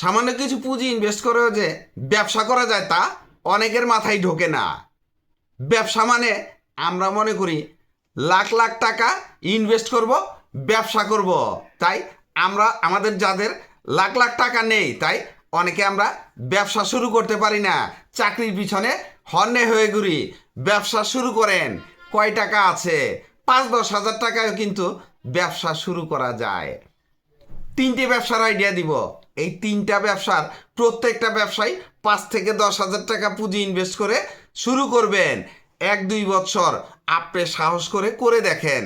সামান্য কিছু পুঁজি ইনভেস্ট করেও যে ব্যবসা করা যায় তা অনেকের মাথায় ঢোকে না। ব্যবসা মানে আমরা মনে করি লাখ লাখ টাকা ইনভেস্ট করব, ব্যবসা করব। তাই আমরা, আমাদের যাদের লাখ লাখ টাকা নেই, তাই অনেকে আমরা ব্যবসা শুরু করতে পারি না। চাকরির পিছনে হন্যে হয়ে ঘুরি। ব্যবসা শুরু করেন, কয় টাকা আছে? পাঁচ দশ হাজার টাকায় কিন্তু ব্যবসা শুরু করা যায়। তিনটে ব্যবসার আইডিয়া দিব। এই তিনটা ব্যবসার প্রত্যেকটা ব্যবসায় পাঁচ থেকে দশ হাজার টাকা পুঁজি ইনভেস্ট করে শুরু করবেন। এক, দুই বছর আপনি সাহস করে করে দেখেন।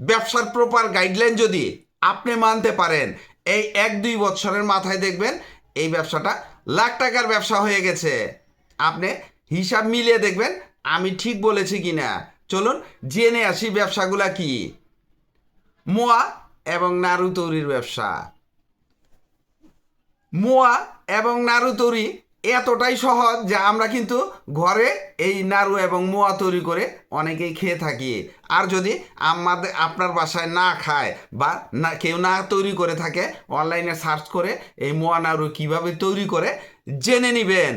ব্যবসার প্রপার গাইডলাইন যদি আপনি মানতে পারেন, এই এক, দুই বছরের মাথায় দেখবেন এই ব্যবসাটা লাখ টাকার ব্যবসা হয়ে গেছে। আপনি হিসাব মিলিয়ে দেখবেন আমি ঠিক বলেছি কি না চলুন জেনে আসি ব্যবসাগুলা কি। মোয়া এবং নাড়ু তৈরির ব্যবসা। মোয়া এবং নাড়ু তৈরি এতটাই সহজ যে আমরা কিন্তু ঘরে এই নাড়ু এবং মোয়া তৈরি করে অনেকেই খেয়ে থাকি। আর যদি আমাদের, আপনার বাসায় না খায় বা না, কেউ না তৈরি করে থাকে, অনলাইনে সার্চ করে এই মোয়া নাড়ু কীভাবে তৈরি করে জেনে নেবেন।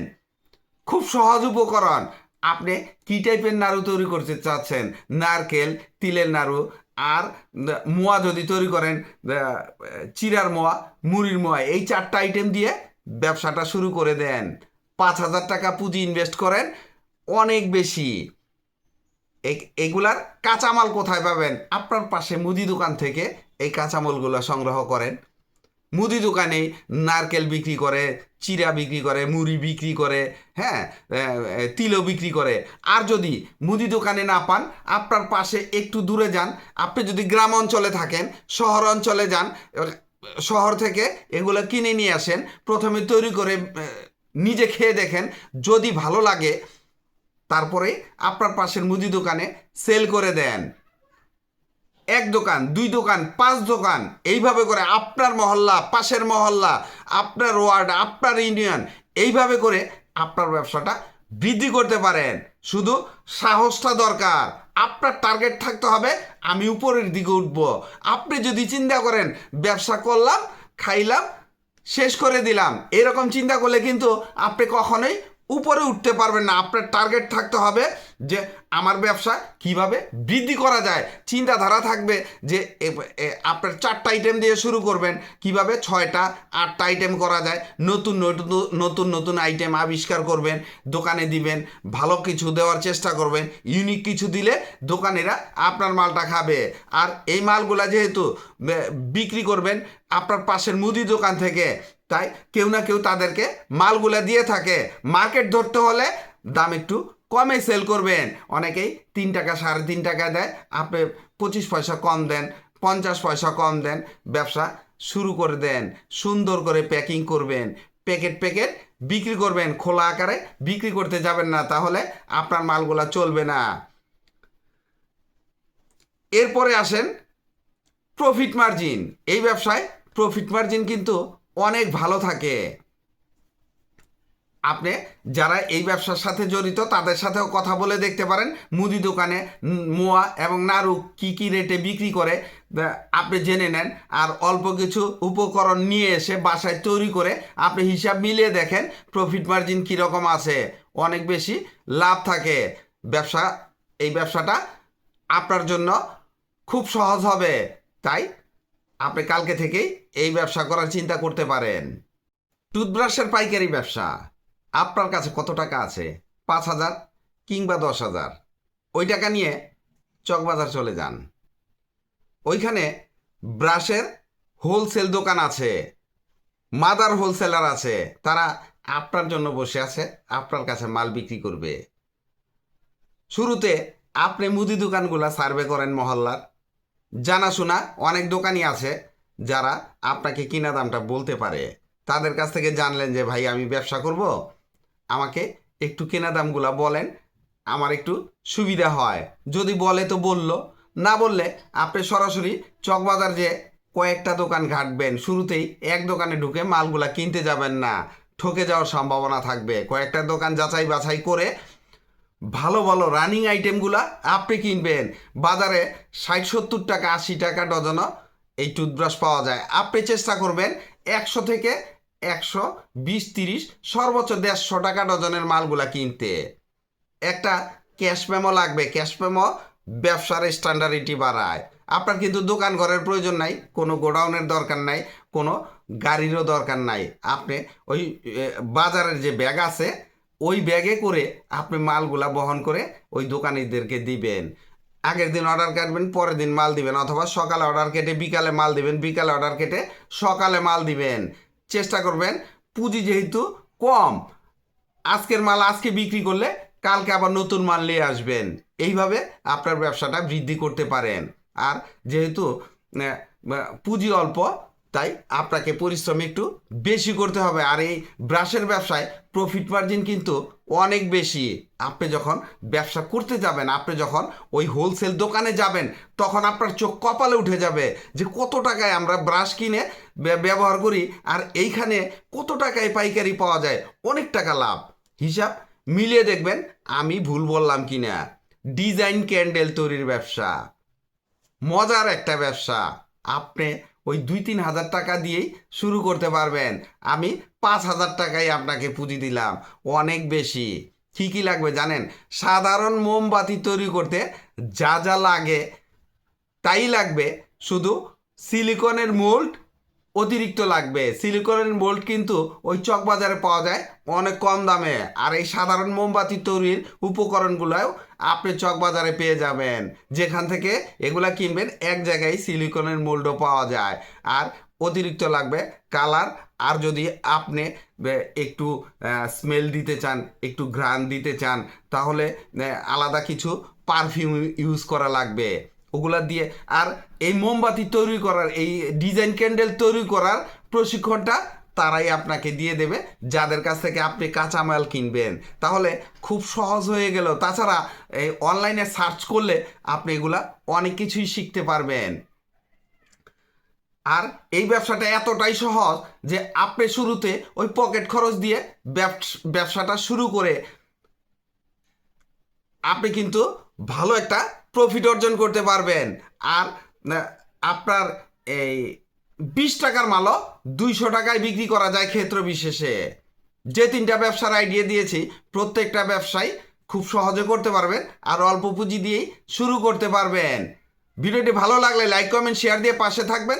খুব সহজ উপকরণ। আপনি কী টাইপের নাড়ু তৈরি করতে চাচ্ছেন? নারকেল, তিলের নাড়ু আর মোয়া যদি তৈরি করেন চিরার মোয়া, মুড়ির মোয়া, এই চারটা আইটেম দিয়ে ব্যবসাটা শুরু করে দেন। পাঁচ হাজার টাকা পুঁজি ইনভেস্ট করেন, অনেক বেশি। এগুলার কাঁচামাল কোথায় পাবেন? আপনার পাশে মুদি দোকান থেকে এই কাঁচামালগুলো সংগ্রহ করেন। মুদি দোকানে নারকেল বিক্রি করে, চিরা বিক্রি করে, মুড়ি বিক্রি করে হ্যাঁ তিলও বিক্রি করে। আর যদি মুদি দোকানে না পান, আপনার পাশে একটু দূরে যান। আপনি যদি গ্রাম অঞ্চলে থাকেন, শহর অঞ্চলে যান শহর থেকে এগুলো কিনে নিয়ে আসেন। প্রথমে তৈরি করে নিজে খেয়ে দেখেন। যদি ভালো লাগে, তারপরে আপনার পাশের মুদি দোকানে সেল করে দেন। এক দোকান, দুই দোকান, পাঁচ দোকান, এইভাবে করে আপনার মহল্লা, পাশের মহল্লা, আপনার ওয়ার্ড, আপনার ইউনিয়ন, এইভাবে করে আপনার ব্যবসাটা বৃদ্ধি করতে পারেন। শুধু সাহসটা দরকার। আপনার টার্গেট থাকতে হবে, আমি উপরের দিকে উঠব। আপনি যদি চিন্তা করেন, ব্যবসা করলাম, খাইলাম, শেষ করে দিলাম, এরকম চিন্তা করলে কিন্তু আপনি কখনোই উপরে উঠতে পারবেন না। আপনার টার্গেট থাকতে হবে যে আমার ব্যবসা কীভাবে বৃদ্ধি করা যায়? চিন্তাধারা থাকবে যে আপনার চারটা আইটেম দিয়ে শুরু করবেন। কীভাবে ছয়টা, আটটা আইটেম করা যায়? নতুন নতুন নতুন নতুন আইটেম আবিষ্কার করবেন, দোকানে দিবেন, ভালো কিছু দেওয়ার চেষ্টা করবেন। ইউনিক কিছু দিলে দোকানেরা আপনার মালটা খাবে। আর এই মালগুলা যেহেতু বিক্রি করবেন আপনার পাশের মুদি দোকান থেকে, তাই কেউ না কেউ তাদেরকে মালগুলা দিয়ে থাকে। মার্কেট ধরতে হলে দাম একটু কমে সেল করবেন। অনেকেই তিন টাকা, সাড়ে তিন টাকা দেয়। আপনি পঁচিশ পয়সা কম দেন, পঞ্চাশ পয়সা কম দেন, ব্যবসা শুরু করে দেন। সুন্দর করে প্যাকিং করবেন। প্যাকেট প্যাকেট বিক্রি করবেন। খোলা আকারে বিক্রি করতে যাবেন না, তাহলে আপনার মালগুলা চলবে না। এরপরে আসেন প্রফিট মার্জিন এই ব্যবসায় প্রফিট মার্জিন কিন্তু অনেক ভালো থাকে। আপনি যারা এই ব্যবসার সাথে জড়িত, তাদের সাথেও কথা বলে দেখতে পারেন। মুদি দোকানে মোয়া এবং নাড়ু কি কি রেটে বিক্রি করে আপনি জেনে নেন। আর অল্প কিছু উপকরণ নিয়ে এসে বাসায় তৈরি করে আপনি হিসাব মিলিয়ে দেখেন প্রফিট মার্জিন কীরকম আছে। অনেক বেশি লাভ থাকে। ব্যবসা, এই ব্যবসাটা আপনার জন্য খুব সহজ হবে। তাই আপনি কালকে থেকেই এই ব্যবসা করার চিন্তা করতে পারেন। টুথব্রাশের পাইকারি ব্যবসা। আপনার কাছে কত টাকা আছে? পাঁচ হাজার কিংবা দশ হাজার? ওই টাকা নিয়ে চকবাজার চলে যান। ওইখানে ব্রাশের হোলসেল দোকান আছে, মাদার হোলসেলার আছে, তারা আপনার জন্য বসে আছে, আপনার কাছে মাল বিক্রি করবে। শুরুতে আপনি মুদি দোকানগুলা সার্ভে করেন মহল্লার। জানাশোনা অনেক দোকানই আছে যারা আপনাকে কিনা দামটা বলতে পারে। তাদের কাছ থেকে জানলেন যে, ভাই, আমি ব্যবসা করব আমাকে একটু কেনা দামগুলা বলেন, আমার একটু সুবিধা হয়। যদি বলে তো বলল, না বললে আপনি সরাসরি চকবাজার যে কয়েকটা দোকান ঘাটবেন, শুরুতেই এক দোকানে ঢুকে মালগুলা কিনতে যাবেন না, ঠকে যাওয়ার সম্ভাবনা থাকবে। কয়েকটা দোকান যাচাই বাছাই করে ভালো ভালো রানিং আইটেমগুলা আপনি কিনবেন। বাজারে ষাট, সত্তর টাকা, আশি টাকা ডজনও এই টুথব্রাশ পাওয়া যায়। আপনি চেষ্টা করবেন একশো থেকে একশো, বিশ, তিরিশ, সর্বোচ্চ দেড়শো টাকা ডজনের মালগুলা কিনতে। একটা ক্যাশ মেমো লাগবে। ক্যাশ মেমো ব্যবসার স্ট্যান্ডার্ডিটি বাড়ায়। আপনার কিন্তু দোকান ঘরের প্রয়োজন নাই, কোনো গোডাউনের দরকার নাই, কোনো গাড়িরও দরকার নাই। আপনি ওই বাজারের যে ব্যাগ আছে, ওই ব্যাগে করে আপনি মালগুলা বহন করে ওই দোকানিদেরকে দিবেন। আগের দিন অর্ডার কাটবেন, পরের দিন মাল দিবেন, অথবা সকালে অর্ডার কেটে বিকালে মাল দিবেন, বিকালে অর্ডার কেটে সকালে মাল দিবেন। চেষ্টা করবেন, পুঁজি যেহেতু কম। আজকের মাল আজকে বিক্রি করলে কালকে আবার নতুন মাল নিয়ে আসবেন। এইভাবে আপনার ব্যবসাটা বৃদ্ধি করতে পারেন। আর যেহেতু পুঁজি অল্প তাই আপনাকে পরিশ্রম একটু বেশি করতে হবে। আর এই ব্রাশের ব্যবসায় প্রফিট মার্জিন কিন্তু অনেক বেশি। আপনি যখন ব্যবসা করতে যাবেন, আপনি যখন ওই হোলসেল দোকানে যাবেন, তখন আপনার চোখ কপালে উঠে যাবে যে কত টাকায় আমরা ব্রাশ কিনে ব্য- ব্যবহার করি আর এইখানে কত টাকায় পাইকারি পাওয়া যায়, অনেক টাকা লাভ। হিসাব মিলিয়ে দেখবেন আমি ভুল বললাম কিনা। ডিজাইন ক্যান্ডেল তৈরির ব্যবসা। মজার একটা ব্যবসা। আপনি ওই দুই তিন হাজার টাকা দিয়েই শুরু করতে পারবেন। আমি পাঁচ হাজার টাকাই আপনাকে পুঁজি দিলাম, অনেক বেশি। কী কী লাগবে, জানেন? সাধারণ মোমবাতি তৈরি করতে যা যা লাগে, তাই লাগবে। শুধু সিলিকনের মোল্ড অতিরিক্ত লাগবে। সিলিকনের মোল্ড কিন্তু ওই চক বাজারে পাওয়া যায় অনেক কম দামে। আর এই সাধারণ মোমবাতি তৈরির উপকরণগুলোও আপনি চক বাজারে পেয়ে যাবেন। যেখান থেকে এগুলা কিনবেন, এক জায়গায় সিলিকনের মোল্ডও পাওয়া যায়। আর অতিরিক্ত লাগবে কালার আর যদি আপনি একটু স্মেল দিতে চান, একটু ঘ্রাণ দিতে চান, তাহলে আলাদা কিছু পারফিউম ইউজ করা লাগবে। ওগুলা দিয়ে। আর এই মোমবাতি তৈরি করার, এই ডিজাইন ক্যান্ডেল তৈরি করার প্রশিক্ষণটা তারাই আপনাকে দিয়ে দেবে, যাদের কাছ থেকে আপনি কাঁচামাল কিনবেন। তাহলে খুব সহজ হয়ে গেল। তাছাড়া এই অনলাইনে সার্চ করলে আপনি এগুলা অনেক কিছুই শিখতে পারবেন। আর এই ব্যবসাটা এতটাই সহজ যে আপনি শুরুতে ওই পকেট খরচ দিয়ে ব্যবস- ব্যবসাটা শুরু করে আপনি কিন্তু ভালো একটা প্রফিট অর্জন করতে পারবেন। আর আপনার এই বিশ টাকার মালও দুইশো টাকায় বিক্রি করা যায় ক্ষেত্র বিশেষে। যে তিনটা ব্যবসার আইডিয়া দিয়েছি, প্রত্যেকটা ব্যবসায় খুব সহজে করতে পারবেন আর অল্প পুঁজি দিয়েই শুরু করতে পারবেন। ভিডিওটি ভালো লাগলে লাইক কমেন্ট শেয়ার দিয়ে পাশে থাকবেন।